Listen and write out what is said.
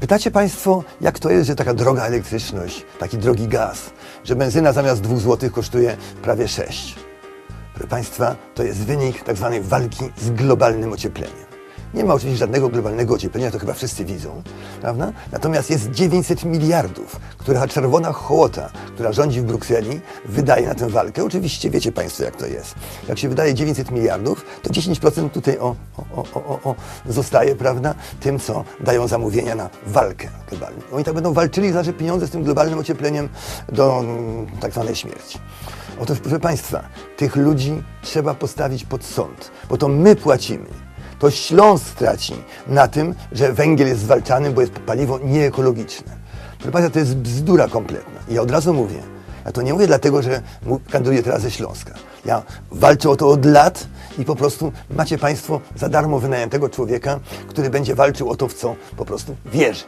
Pytacie Państwo, jak to jest, że taka droga elektryczność, taki drogi gaz, że benzyna zamiast 2 zł kosztuje prawie 6. Proszę Państwa, to jest wynik tak zwanej walki z globalnym ociepleniem. Nie ma oczywiście żadnego globalnego ocieplenia, to chyba wszyscy widzą, prawda? Natomiast jest 900 miliardów, która czerwona hołota, która rządzi w Brukseli, wydaje na tę walkę. Oczywiście wiecie Państwo, jak to jest. Jak się wydaje 900 miliardów, to 10% tutaj o, o, o, o, zostaje, prawda, tym, co dają zamówienia na walkę globalną. Oni tak będą walczyli za pieniądze z tym globalnym ociepleniem do mm, tak zwanej śmierci. Otóż, proszę Państwa, tych ludzi trzeba postawić pod sąd, bo to my płacimy. To Śląsk traci na tym, że węgiel jest zwalczany, bo jest paliwo nieekologiczne. Proszę Państwa, to jest bzdura kompletna. I ja od razu mówię, ja to nie mówię dlatego, że kandyduję teraz ze Śląska. Ja walczę o to od lat i po prostu macie Państwo za darmo wynajętego człowieka, który będzie walczył o to, w co po prostu wierzy.